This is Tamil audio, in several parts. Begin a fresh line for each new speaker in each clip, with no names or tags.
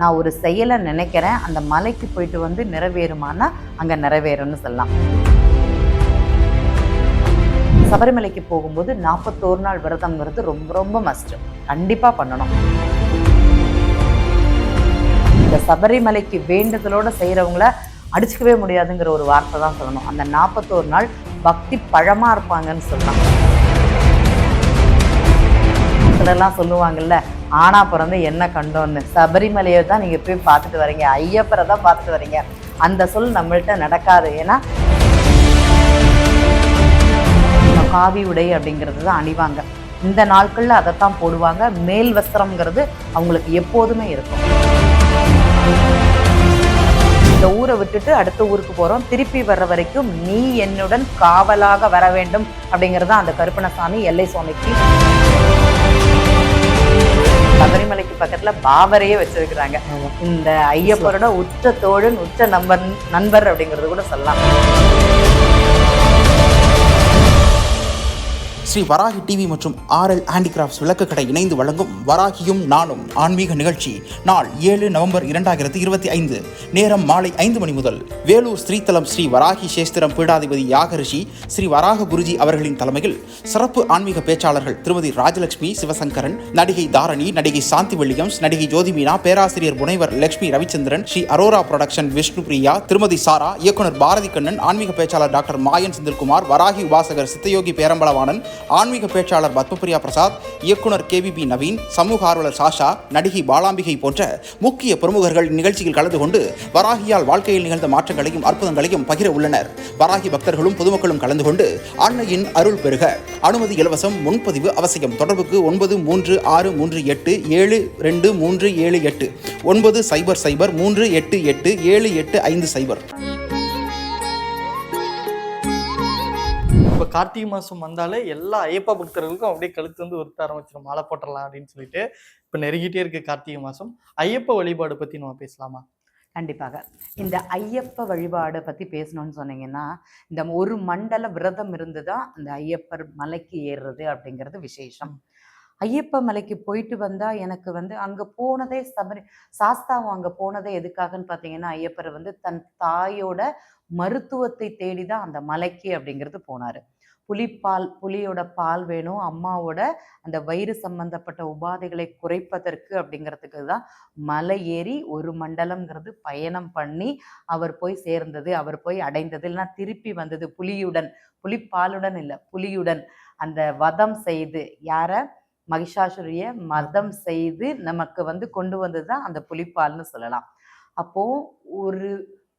நான் ஒரு செயலை நினைக்கிறேன் அந்த மலைக்கு போயிட்டு வந்து நிறைவேறுமானா அங்கே நிறைவேறும்னு சொல்லலாம். சபரிமலைக்கு போகும்போது நாற்பத்தோரு நாள் விரதம்ங்கிறது ரொம்ப ரொம்ப மஸ்ட் கண்டிப்பாக பண்ணணும். இந்த சபரிமலைக்கு வேண்டுதலோட செய்கிறவங்கள அடிச்சுக்கவே முடியாதுங்கிற ஒரு வார்த்தை தான் சொல்லணும். அந்த நாற்பத்தோரு நாள் பக்தி பழமாக இருப்பாங்கன்னு சொல்லலாம். சிலர்லாம் சொல்லுவாங்கல்ல ஆனா பிறந்து என்ன கண்டோன்னு. சபரிமலையை தான் நீங்கள் போய் பார்த்துட்டு வரீங்க. ஐயப்பரை தான் பார்த்துட்டு வரீங்க. அந்த சொல் நம்மள்கிட்ட நடக்காது. ஏன்னா காவி உடை அப்படிங்கிறது தான் அணிவாங்க. இந்த நாட்களில் அதைத்தான் போடுவாங்க. மேல் வஸ்திரம்ங்கிறது அவங்களுக்கு எப்போதுமே இருக்கும். இந்த ஊரை விட்டுட்டு அடுத்த ஊருக்கு போகிறோம் திருப்பி வர்ற வரைக்கும் நீ என்னுடன் காவலாக வர வேண்டும் அப்படிங்கிறது தான் அந்த கருப்பணசாமி எல்லை சுவாமிக்கு. சபரிமலைக்கு பக்கத்துல பாபரையே வச்சிருக்கிறாங்க. இந்த ஐயப்பரோட உற்ற தோழன் உற்ற நண்பன் நண்பர் அப்படிங்கிறது கூட சொல்லலாம்.
ஸ்ரீ வராகி டிவி மற்றும் ஆர்எல் ஹேண்டிகிராஃப்ட்ஸ் விளக்குக்கடை இணைந்து வழங்கும் வராகியும் நானும் ஆன்மீக நிகழ்ச்சி நாள் ஏழு நவம்பர் இரண்டாயிரத்தி இருபத்தி ஐந்து நேரம் மாலை ஐந்து மணி முதல் வேலூர் ஸ்ரீதலம் ஸ்ரீ வராகி சேஸ்திரம் பீடாதிபதி யாகரிஷி ஸ்ரீ வராக குருஜி அவர்களின் தலைமையில் சிறப்பு ஆன்மீக பேச்சாளர்கள் திருமதி ராஜலட்சுமி சிவசங்கரன் நடிகை தாரணி நடிகை சாந்தி வில்லியம்ஸ் நடிகை ஜோதிமீனா பேராசிரியர் முனைவர் லட்சுமி ரவிச்சந்திரன் ஸ்ரீ அரோரா புரொடக்ஷன் விஷ்ணு பிரியா திருமதி சாரா இயக்குனர் பாரதி கண்ணன் ஆன்மீக பேச்சாளர் டாக்டர் மாயன் செந்தில்குமார் வராகி உபாசகர் சித்தயோகி பேரம்பலவாணன் ஆன்மீக பேச்சாளர் பத்மபிரியா பிரசாத் இயக்குனர் கேவிபி நவீன் சமூக ஆர்வலர் சாஷா நடிகை பாலாம்பிகை போன்ற முக்கிய பிரமுகர்கள் இந்நிகழ்ச்சியில் கலந்து கொண்டு வராகியால் வாழ்க்கையில் நிகழ்ந்த மாற்றங்களையும் அற்புதங்களையும் பகிர உள்ளனர். வராகி பக்தர்களும் பொதுமக்களும் கலந்து கொண்டு அன்னையின் அருள் பெறுக அனுமதி இலவசம் முன்பதிவு அவசியம். தொடர்புக்கு ஒன்பது மூன்று ஆறு மூன்று எட்டு ஏழு ரெண்டு மூன்று ஏழு எட்டு. ஒன்பது சைபர் சைபர் மூன்று எட்டு எட்டு ஏழு எட்டு ஐந்து சைபர்.
கார்த்திகை மாதம் வந்தாலே எல்லா ஐயப்ப பக்தர்களுக்கும் அப்படியே கழுத்து வந்து உறுத்த ஆரம்பிச்சிடும் மாலை போட்டுடலாம் அப்படின்னு சொல்லிட்டு இப்போ நெருங்கிட்டே இருக்கு கார்த்திகை மாதம் ஐயப்ப வழிபாடு பற்றி நம்ம பேசலாமா?
கண்டிப்பாக. இந்த ஐயப்ப வழிபாடை பற்றி பேசணும்னு சொன்னீங்கன்னா இந்த ஒரு மண்டல விரதம் இருந்து தான் அந்த ஐயப்பர் மலைக்கு ஏறுறது அப்படிங்கிறது விசேஷம். ஐயப்ப மலைக்கு போயிட்டு வந்தால் எனக்கு வந்து அங்கே போனதே சபரி சாஸ்தாவும் அங்கே போனதே எதுக்காகன்னு பார்த்தீங்கன்னா ஐயப்பர் வந்து தன் தாயோட மருத்துவத்தை தேடி தான் அந்த மலைக்கு அப்படிங்கிறது போனார். புலிப்பால் புலியோட பால் வேணும். அம்மாவோட அந்த வயிறு சம்பந்தப்பட்ட உபாதைகளை குறைப்பதற்கு அப்படிங்கிறதுக்கு தான் மலை ஏறி ஒரு மண்டலம்ங்கிறது பயணம் பண்ணி அவர் போய் சேர்ந்தது அவர் போய் அடைந்தது. இல்லைன்னா திருப்பி வந்தது புலியுடன் புலிப்பாலுடன் இல்லை புலியுடன் அந்த வதம் செய்து யார? மகிஷாசுரிய மதம் செய்து நமக்கு வந்து கொண்டு வந்தது தான் அந்த புலிப்பால்னு சொல்லலாம். அப்போ ஒரு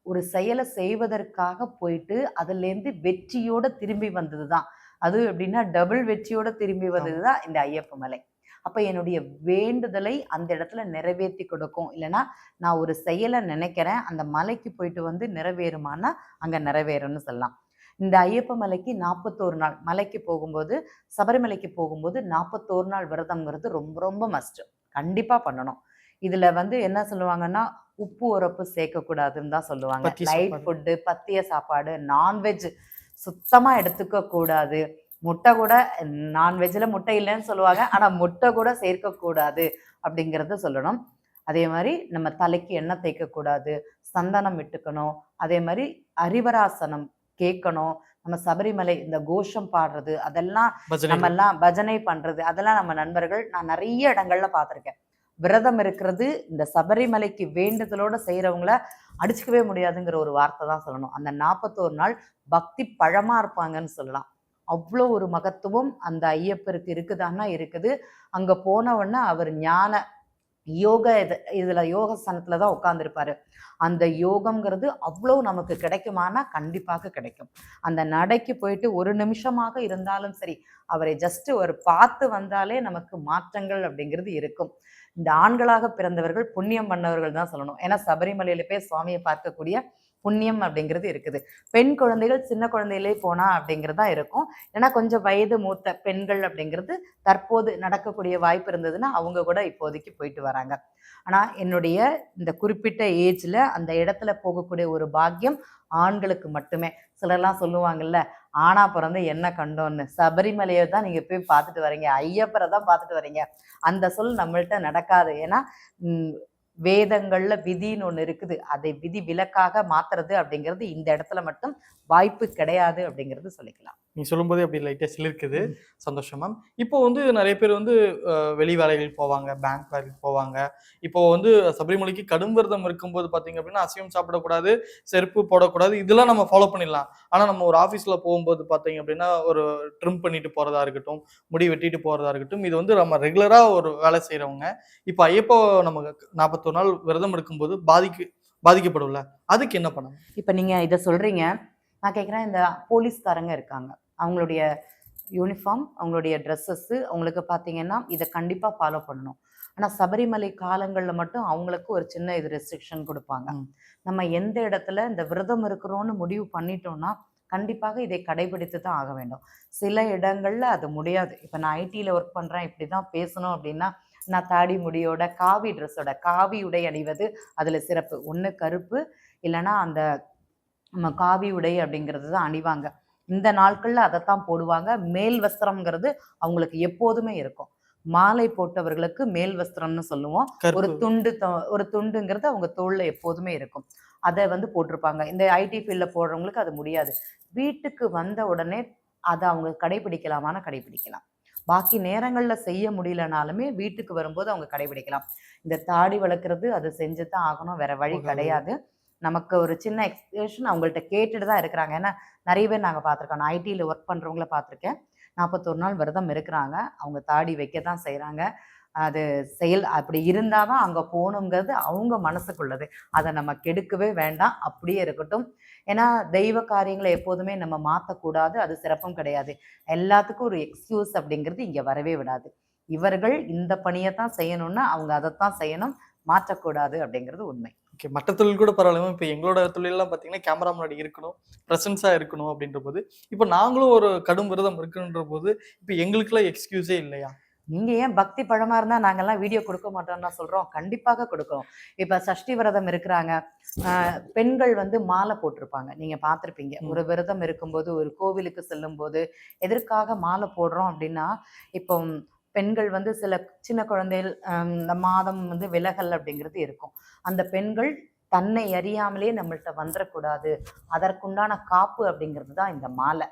ஒரு செயலை செய்வதற்காக போயிட்டு அதுலேருந்து வெற்றியோட திரும்பி வந்தது தான் அது எப்படின்னா டபுள் வெற்றியோட திரும்பி வந்தது தான் இந்த ஐயப்ப மலை. அப்ப என்னுடைய வேண்டுதலை அந்த இடத்துல நிறைவேற்றி கொடுக்கும். இல்லைன்னா நான் ஒரு செயலை நினைக்கிறேன் அந்த மலைக்கு போயிட்டு வந்து நிறைவேறுமானா அங்க நிறைவேறும்னு சொல்லலாம். இந்த ஐயப்ப மலைக்கு நாற்பத்தோரு நாள் மலைக்கு போகும்போது சபரிமலைக்கு போகும்போது நாற்பத்தோரு நாள் விரதம்ங்கிறது ரொம்ப ரொம்ப மஸ்ட் கண்டிப்பா பண்ணணும். இதுல வந்து என்ன சொல்லுவாங்கன்னா உப்பு உரப்பு சேர்க்கக்கூடாதுன்னு தான் சொல்லுவாங்க. லைட். ஃபுட்டு பத்திய சாப்பாடு நான்வெஜ் சுத்தமா எடுத்துக்க கூடாது முட்டை கூட நான்வெஜ்ல முட்டை இல்லைன்னு சொல்லுவாங்க. ஆனா முட்டை கூட சேர்க்கக்கூடாது அப்படிங்கிறத சொல்லணும். அதே மாதிரி நம்ம தலைக்கு எண்ணெய் தேய்க்கக்கூடாது. சந்தனம் விட்டுக்கணும். அதே மாதிரி அரிவராசனம் கேட்கணும். நம்ம சபரிமலை இந்த கோஷம் பாடுறது அதெல்லாம் நம்ம எல்லாம் பஜனை பண்றது அதெல்லாம் நம்ம நண்பர்கள் நான் நிறைய இடங்கள்ல பார்த்திருக்கேன். விரதம் இருக்கிறது இந்த சபரிமலைக்கு வேண்டுதலோட செய்கிறவங்கள அடிச்சுக்கவே முடியாதுங்கிற ஒரு வார்த்தை தான் சொல்லணும். அந்த நாற்பத்தோரு நாள் பக்தி பழமாக இருப்பாங்கன்னு சொல்லலாம். அவ்வளோ ஒரு மகத்துவம் அந்த ஐயப்பருக்கு இருக்குதான்னா இருக்குது. அங்கே போனவொன்னே அவர் ஞான யோக இது இதில் யோகஸ்தானத்தில் தான் உட்காந்துருப்பாரு அந்த யோகம்ங்கிறது அவ்வளோ நமக்கு கிடைக்குமானா கண்டிப்பாக கிடைக்கும். அந்த நடைக்கு போயிட்டு ஒரு நிமிஷமாக இருந்தாலும் சரி அவரை ஜஸ்ட் ஒரு பார்த்து வந்தாலே நமக்கு மாற்றங்கள் அப்படிங்கிறது இருக்கும். இந்த ஆண்களாக பிறந்தவர்கள் புண்ணியம் பண்ணவர்கள் தான் சொல்லணும். ஏன்னா சபரிமலையில போய் சுவாமியை பார்க்கக்கூடிய புண்ணியம் அப்படிங்கிறது இருக்குது. பெண் குழந்தைகள் சின்ன குழந்தையிலே போனா அப்படிங்கிறது தான் இருக்கும். ஏன்னா கொஞ்சம் வயது மூத்த பெண்கள் அப்படிங்கிறது தற்போது நடக்கக்கூடிய வாய்ப்பு இருந்ததுன்னா அவங்க கூட இப்போதைக்கு போயிட்டு வராங்க. ஆனா என்னுடைய இந்த குறிப்பிட்ட ஏஜ்ல அந்த இடத்துல போகக்கூடிய ஒரு பாக்கியம் ஆண்களுக்கு மட்டுமே. சிலர்லாம் சொல்லுவாங்கல்ல ஆனா பிறந்து என்ன கண்டோன்னு? சபரிமலையை தான் நீங்க போய் பார்த்துட்டு வரீங்க. ஐயப்பரை தான் பார்த்துட்டு வரீங்க. அந்த சொல் நம்மள்ட்ட நடக்காது. ஏன்னா வேதங்களில் வேதங்கள்ல விதின்னு ஒன்று இருக்குது. அதை விதி விலக்காக மாத்துறது அப்படிங்கிறது இந்த இடத்துல மட்டும் வாய்ப்பு கிடையாது அப்படிங்கிறது சொல்லிக்கலாம்.
நீ சொல்லும்போதே அப்படி லைட்டாக சிலிருக்குது. சந்தோஷம் மேம் இப்போ வந்து நிறைய பேர் வந்து வெளி வேலைகள் போவாங்க பேங்க் வேலைக்கு போவாங்க. இப்போ வந்து சபரிமலைக்கு கடும் விரதம் இருக்கும்போது பார்த்தீங்க அப்படின்னா அசைவம் சாப்பிடக்கூடாது செருப்பு போடக்கூடாது இதெல்லாம் நம்ம ஃபாலோ பண்ணிடலாம். ஆனால் நம்ம ஒரு ஆஃபீஸில் போகும்போது பார்த்தீங்க அப்படின்னா ஒரு ட்ரிம் பண்ணிட்டு போகிறதா இருக்கட்டும் முடி வெட்டிட்டு போகிறதா இருக்கட்டும் இது வந்து நம்ம ரெகுலராக ஒரு வேலை செய்கிறவங்க இப்போ ஐயப்போ நம்ம நாற்பத்தொரு நாள் விரதம் எடுக்கும்போது பாதிக்கு பாதிக்கப்படும்ல அதுக்கு என்ன பண்ணணும்?
இப்ப நீங்க இதை சொல்றீங்க. நான் கேட்குறேன் இந்த போலீஸ்காரங்க இருக்காங்க. அவங்களுடைய யூனிஃபார்ம் அவங்களுடைய ட்ரெஸ்ஸஸ் அவங்களுக்கு பார்த்தீங்கன்னா இதை கண்டிப்பாக ஃபாலோ பண்ணணும். ஆனால் சபரிமலை காலங்களில் மட்டும் அவங்களுக்கு ஒரு சின்ன இது ரெஸ்ட்ரிக்ஷன் கொடுப்பாங்க. நம்ம எந்த இடத்துல இந்த விரதம் இருக்கிறோம்னு முடிவு பண்ணிட்டோம்னா கண்டிப்பாக இதை கடைபிடித்து தான் ஆக வேண்டும். சில இடங்கள்ல அது முடியாது. இப்போ நான் ஐடியில் ஒர்க் பண்ணுறேன் இப்படி தான் பேசணும் அப்படின்னா நான் தாடி முடியோட காவி ட்ரெஸ்ஸோட காவி உடை அணிவது அதில் சிறப்பு. ஒன்று கருப்பு இல்லைன்னா அந்த நம்ம காவி உடை அப்படிங்கிறது தான் அணிவாங்க. இந்த நாட்கள்ல அதைத்தான் போடுவாங்க. மேல் வஸ்திரம்ங்கிறது அவங்களுக்கு எப்போதுமே இருக்கும். மாலை போட்டவர்களுக்கு மேல் வஸ்திரம்னு சொல்லுவோம். ஒரு துண்டு ஒரு துண்டுங்கிறது அவங்க தோல்ல எப்போதுமே இருக்கும். அதை வந்து போட்டிருப்பாங்க. இந்த ஐடி ஃபீல்டில் போடுறவங்களுக்கு அது முடியாது. வீட்டுக்கு வந்த உடனே அதை அவங்க கடைபிடிக்கலாமான்னு கடைபிடிக்கலாம். பாக்கி நேரங்கள்ல செய்ய முடியலனாலுமே வீட்டுக்கு வரும்போது அவங்க கடைபிடிக்கலாம். இந்த தாடி வளர்க்குறது அது செஞ்சு தான் ஆகணும். வேற வழி. கிடையாது. நமக்கு ஒரு சின்ன எக்ஸ்பிளேஷன் அவங்கள்ட்ட கேட்டுட்டு தான் இருக்கிறாங்க. ஏன்னா நிறைய பேர் நாங்கள் பார்த்துருக்கோம். நான் ஐடியில் ஒர்க் பண்ணுறவங்கள பார்த்துருக்கேன். நாற்பத்தொரு நாள் விரதம் இருக்கிறாங்க. அவங்க தாடி வைக்க தான் செய்கிறாங்க அது செயல் அப்படி இருந்தால் தான் அங்கே போகணுங்கிறது அவங்க மனசுக்குள்ளது. அதை நம்ம கெடுக்கவே வேண்டாம். அப்படியே இருக்கட்டும். ஏன்னா தெய்வ காரியங்களை எப்போதுமே நம்ம மாற்றக்கூடாது அது சிறப்பும் கிடையாது. எல்லாத்துக்கும் ஒரு எக்ஸ்கியூஸ் அப்படிங்கிறது இங்கே வரவே விடாது. இவர்கள் இந்த பணியை தான் செய்யணும்னா அவங்க அதைத்தான் செய்யணும். மாற்றக்கூடாது அப்படிங்கிறது உண்மை.
ஓகே மற்ற தொழில் கூட பரவாயில்ல இப்போ எங்களோட தொழிலெல்லாம் பார்த்தீங்கன்னா கேமரா முன்னாடி இருக்கணும் ப்ரெசன்ஸாக இருக்கணும் அப்படின்ற போது இப்போ நாங்களும் ஒரு கடும் விரதம் இருக்குன்ற போது இப்போ எங்களுக்குலாம் எக்ஸ்கியூஸே இல்லையா?
நீங்க ஏன் பக்தி பழமா இருந்தா நாங்கெல்லாம் வீடியோ கொடுக்க மாட்டோம்னா சொல்றோம். கண்டிப்பாக கொடுக்கிறோம் இப்ப சஷ்டி விரதம் இருக்கிறாங்க. பெண்கள் வந்து மாலை போட்டிருப்பாங்க. நீங்க பார்த்திருப்பீங்க. ஒரு விரதம் இருக்கும்போது ஒரு கோவிலுக்கு செல்லும் போது எதற்காக மாலை போடுறோம் அப்படின்னா இப்போ பெண்கள் வந்து சில சின்ன குழந்தைகள் இந்த மாதம் வந்து விலகல் அப்படிங்கிறது இருக்கும். அந்த பெண்கள் தன்னை அறியாமலே நம்மள்ட்ட வந்துடக்கூடாது அதற்குண்டான காப்பு அப்படிங்கிறது தான் இந்த மாலை.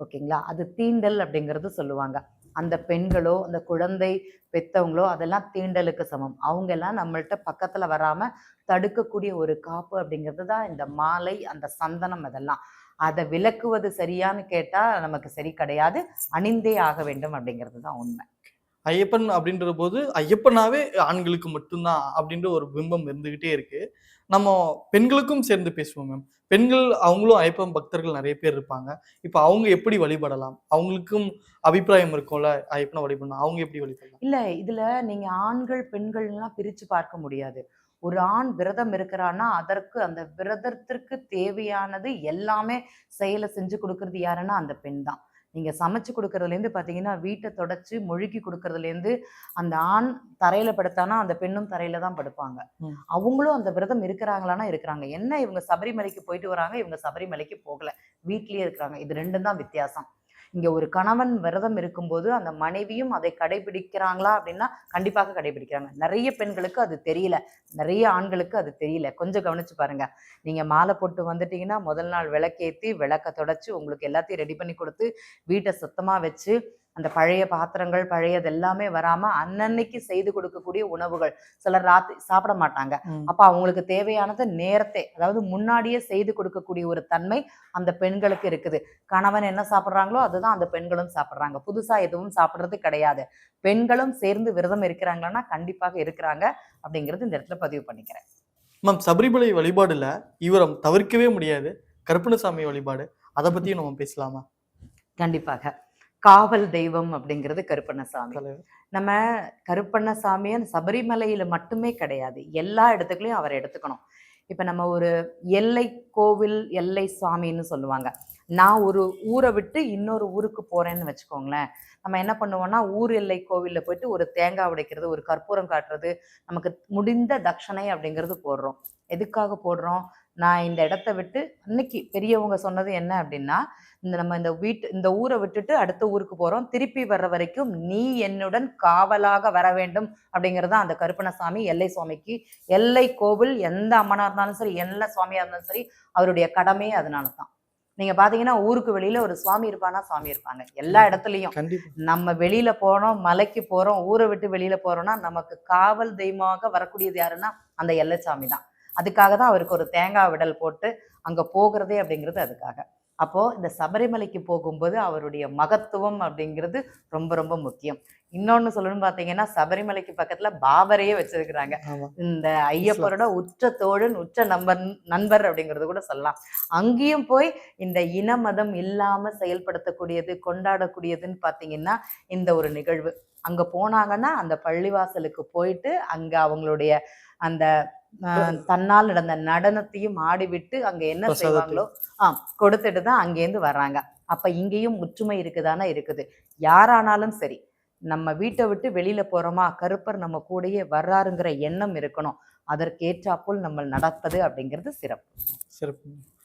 ஓகேங்களா? அது தீண்டல் அப்படிங்கிறது சொல்லுவாங்க. அந்த பெண்களோ அந்த குழந்தை பெத்தவங்களோ அதெல்லாம் தீண்டலுக்கு சமம். அவங்க எல்லாம் நம்மள்ட்ட பக்கத்துல வராம தடுக்கக்கூடிய ஒரு காப்பு அப்படிங்கிறது தான் இந்த மாலை அந்த சந்தனம் அதெல்லாம். அதை விலக்குவது சரியான்னு கேட்டா நமக்கு சரி கிடையாது. அணிந்தே ஆக வேண்டும் அப்படிங்கிறது தான் உண்மை.
ஐயப்பன் அப்படின்ற போது ஐயப்பனாவே ஆண்களுக்கு மட்டும்தான் அப்படின்ற ஒரு பிம்பம் இருந்துகிட்டே இருக்கு. நம்ம பெண்களுக்கும் சேர்ந்து பேசுவோம் மேம் பெண்கள் அவங்களும் ஐயப்பன் பக்தர்கள் நிறைய பேர் இருப்பாங்க. இப்போ அவங்க எப்படி வழிபடலாம்? அவங்களுக்கும் அபிப்பிராயம் இருக்கும்ல ஐயப்பனை வழிபடணும். அவங்க எப்படி வழிபடலாம்?
இல்ல இதுல நீங்க ஆண்கள் பெண்கள்லாம் பிரிச்சு பார்க்க முடியாது. ஒரு ஆண் விரதம் இருக்கிறான்னா அதற்கு அந்த விரதத்திற்கு தேவையானது எல்லாமே செயலை செஞ்சு கொடுக்கறது யாருன்னா அந்த பெண் தான். நீங்க சமைச்சு கொடுக்கறதுலேருந்து பார்த்தீங்கன்னா வீட்டை தொடச்சி முழுக்கி கொடுக்கறதுலேருந்து அந்த ஆண் தரையில படுத்தானா அந்த பெண்ணும் தரையில தான் படுப்பாங்க. அவங்களும் அந்த விரதம் இருக்கிறாங்களான்னா இருக்கிறாங்க. என்ன இவங்க சபரிமலைக்கு போயிட்டு வராங்க இவங்க சபரிமலைக்கு போகல. வீட்லயே இருக்கிறாங்க. இது ரெண்டும் தான் வித்தியாசம். இங்கே ஒரு கணவன் விரதம் இருக்கும்போது அந்த மனைவியும் அதை கடைபிடிக்கிறாங்களா அப்படின்னா கண்டிப்பாக கடைபிடிக்கிறாங்க. நிறைய பெண்களுக்கு அது தெரியல. நிறைய ஆண்களுக்கு அது தெரியல. கொஞ்சம் கவனிச்சு பாருங்க. நீங்கள் மாலை போட்டு வந்துட்டீங்கன்னா முதல் நாள் விளக்கேற்றி விளக்க தொடச்சு உங்களுக்கு எல்லாத்தையும் ரெடி பண்ணி கொடுத்து வீட்டை சுத்தமாக வச்சு அந்த பழைய பாத்திரங்கள் பழையது எல்லாமே வராம அன்னன்னைக்கு செய்து கொடுக்கக்கூடிய உணவுகள். சிலர் ராத்திரி சாப்பிட மாட்டாங்க. அப்ப அவங்களுக்கு தேவையானது நேரத்தை. அதாவது முன்னாடியே செய்து கொடுக்கக்கூடிய ஒரு தன்மை அந்த பெண்களுக்கு இருக்குது. கணவன் என்ன சாப்பிட்றாங்களோ அதுதான் அந்த பெண்களும் சாப்பிட்றாங்க. புதுசா எதுவும் சாப்பிட்றது கிடையாது. பெண்களும் சேர்ந்து விரதம் இருக்கிறாங்களான்னா கண்டிப்பாக இருக்கிறாங்க அப்படிங்கிறது இந்த இடத்துல பதிவு பண்ணிக்கிறேன்.
மேம் சபரிமலை வழிபாடுல இவரை தவிர்க்கவே முடியாது. கருப்பணசாமி வழிபாடு. அதை பத்தியும் நம்ம பேசலாமா?
கண்டிப்பாக. காவல் தெய்வம் அப்படிங்கிறது கருப்பண்ணசாமி. நம்ம கருப்பண்ணசாமியை சபரிமலையில மட்டுமே கிடையாது. எல்லா இடத்துக்குலயும் அவரை எடுத்துக்கணும். இப்ப நம்ம ஒரு எல்லை கோவில் எல்லை சுவாமின்னு சொல்லுவாங்க. நான் ஒரு ஊரை விட்டு இன்னொரு ஊருக்கு போறேன்னு வச்சுக்கோங்களேன். நம்ம என்ன பண்ணுவோம்னா ஊர் எல்லை கோவில்ல போயிட்டு ஒரு தேங்காய் உடைக்கிறது ஒரு கற்பூரம் காட்டுறது நமக்கு முடிந்த தட்சணை அப்படிங்கிறது போடுறோம். எதுக்காக போடுறோம்? நான் இந்த இடத்த விட்டு அன்னைக்கு பெரியவங்க சொன்னது என்ன அப்படின்னா இந்த நம்ம இந்த வீட்டு இந்த ஊரை விட்டுட்டு அடுத்த ஊருக்கு போறோம். திருப்பி வர்ற வரைக்கும் நீ என்னுடன் காவலாக வர வேண்டும் அப்படிங்கிறது தான் அந்த கருப்பணசாமி எல்லை சுவாமிக்கு. எல்லை கோவில் எந்த அம்மனா இருந்தாலும் சரி எல்லை சுவாமியா இருந்தாலும் சரி அவருடைய கடமையே அதனால தான் நீங்க பாத்தீங்கன்னா ஊருக்கு வெளியில ஒரு சுவாமி இருப்பானா? சுவாமி இருப்பாங்க. எல்லா இடத்துலயும். நம்ம வெளியில போனோம் மலைக்கு போறோம் ஊரை விட்டு வெளியில போறோம்னா நமக்கு காவல் தெய்வமாக வரக்கூடியது யாருன்னா அந்த எல்லச்சாமி தான் அதுக்காக தான் அவருக்கு ஒரு தேங்காய் விடல் போட்டு அங்க போகிறதே அப்படிங்கிறது அதுக்காக. அப்போ இந்த சபரிமலைக்கு போகும்போது அவருடைய மகத்துவம் அப்படிங்கிறது ரொம்ப ரொம்ப முக்கியம். இன்னொன்னு சொல்லணும்னு பாத்தீங்கன்னா சபரிமலைக்கு பக்கத்துல பாபரையே வச்சிருக்கிறாங்க. இந்த ஐயப்பரோட உற்ற தோழன் உற்ற நண்பர் நண்பர் அப்படிங்கிறது கூட சொல்லலாம். அங்கேயும் போய் இந்த இன மதம் இல்லாம செயல்படுத்தக்கூடியது கொண்டாடக்கூடியதுன்னு பாத்தீங்கன்னா இந்த ஒரு நிகழ்வு. அங்க போனாங்கன்னா அந்த பள்ளிவாசலுக்கு போயிட்டு அங்க அவங்களுடைய அந்த தன்னால் நடந்த நடனத்தையும் ஆடிவிட்டு அங்க என்ன. செய்வாங்களோ ஆ கொடுத்துட்டு தான் அங்கேருந்து வர்றாங்க. அப்ப இங்கேயும் ஒற்றுமை இருக்குதானே இருக்குது. யாரானாலும் சரி நம்ம வீட்டை விட்டு வெளியில போறோமா? கருப்பர் நம்ம கூடயே வர்றாருங்கிற எண்ணம் இருக்கணும். அதற்கேற்றாப்புல் நம்ம நடப்பது அப்படிங்கிறது சிறப்பு.
சிறப்பு